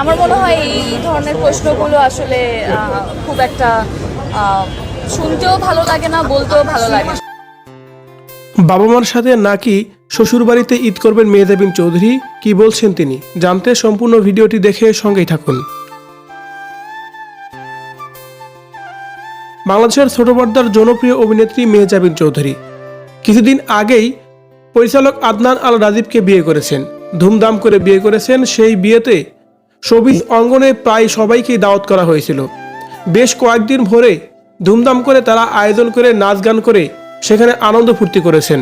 আমার মনে হয় এই ধরনের প্রশ্নগুলো আসলে খুব একটা শুনতেও ভালো লাগে না, বলতেও ভালো লাগে বাবা মার সাথে নাকি শ্বশুরবাড়িতে ঈদ করবেন মেহজাবিন চৌধুরী? কি বলছেন তিনি? জানতে সম্পূর্ণ ভিডিওটি দেখে সঙ্গেই থাকুন। বাংলাদেশের ছোট পর্দার জনপ্রিয় অভিনেত্রী মেহজাবিন চৌধুরী। কিছুদিন আগেই পরিচালক আদনান আল রাজীবকে বিয়ে করেছেন। ধুমধাম করে বিয়ে করেছেন সেই বিয়েতে সবিজ অঙ্গনে প্রায় সবাইকেই দাওয়াত করা হয়েছিল। বেশ কয়েকদিন ভরে ধুমধাম করে তারা আয়োজন করে নাচ গান করে সেখানে আনন্দ ফুর্তি করেছেন।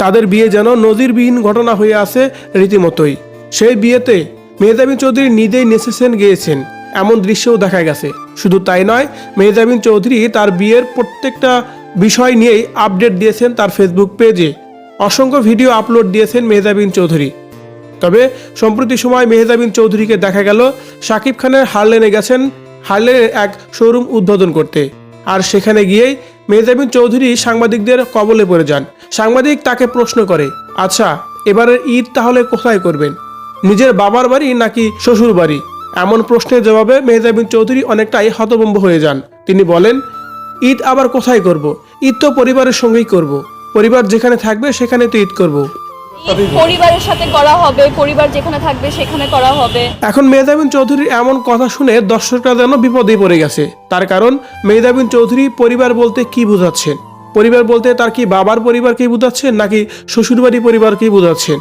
তাদের বিয়ে যেন নজিরবিহীন ঘটনা হয়ে আছে রীতিমতোই। সেই বিয়েতে মেহজাবিন চৌধুরী নিজেই নেচেছেন, গিয়েছেন। এমন দৃশ্যও দেখা গেছে। শুধু তাই নয়, মেহজাবিন চৌধুরী তার বিয়ের প্রত্যেকটা বিষয় নিয়েই আপডেট দিয়েছেন তার ফেসবুক পেজে। অসংখ্য ভিডিও আপলোড দিয়েছেন মেহজাবিন চৌধুরী। তবে সম্প্রতি সময় মেহজাবিন চৌধুরীকে দেখা গেল, শাকিব খানের হারলেনে গেছেন হারলেনের এক শোরুম উদ্বোধন করতে। আর সেখানে গিয়েই মেহজাবিন চৌধুরী সাংবাদিকদের কবলে পড়ে যান। সাংবাদিক তাকে প্রশ্ন করে আচ্ছা এবারের ঈদ তাহলে কোথায় করবেন? নিজের বাবার বাড়ি নাকি শ্বশুর বাড়ি? এমন প্রশ্নের জবাবে মেহজাবিন চৌধুরী অনেকটাই হতভম্ব হয়ে যান। তিনি বলেন, ঈদ আবার কোথায় করব? ঈদ তো পরিবারের সঙ্গেই করব। পরিবার যেখানে থাকবে সেখানে তো ঈদ করব। পরিবারের সাথে করা হবে পরিবার যেখানে থাকবে সেখানে করা হবে। এখন মেহদাবিন চৌধুরীর এমন কথা শুনে দর্শকরা যেন বিপদে পড়ে গেছে। তার কারণ মেহদাবিন চৌধুরী পরিবার বলতে কি বোঝাচ্ছেন? পরিবার বলতে তার কি বাবার পরিবারকেই বোঝাচ্ছেন নাকি শ্বশুরবাড়ি পরিবারকেই বোঝাচ্ছেন?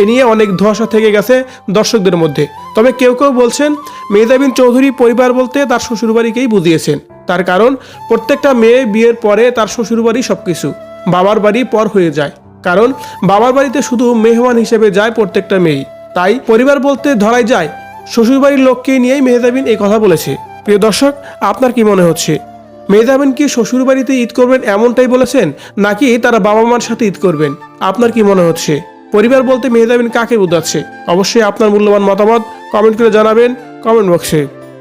এ নিয়ে অনেক ধোঁয়াশা থেকে গেছে দর্শকদের মধ্যে। তবে কেউ কেউ বলছেন মেহদাবিন চৌধুরী পরিবার বলতে তার শ্বশুরবাড়িকেই বুঝিয়েছেন। তার কারণ প্রত্যেকটা মেয়ে বিয়ের পরে তার শ্বশুরবাড়ি সবকিছু। বাবার বাড়ি পর হয়ে যায়। কারণ বাবার বাড়িতে শুধু মেহমান হিসেবে যায় প্রত্যেকটা মেয়েই। তাই পরিবার বলতে ধরাই যায়, শ্বশুরবাড়ির লোককে নিয়েই মেহজাবিন এই কথা বলেছে। প্রিয় দর্শক, আপনার কি মনে হচ্ছে? মেহজাবিন কি শ্বশুরবাড়িতে ঈদ করবেন এমনটাই বলেছেন, নাকি তারা বাবা মার সাথে ঈদ করবেন? আপনার কি মনে হচ্ছে? পরিবার বলতে মেহজাবিন কাকে বোঝাচ্ছে? অবশ্যই আপনার মূল্যবান মতামত কমেন্ট করে জানাবেন কমেন্ট বক্সে।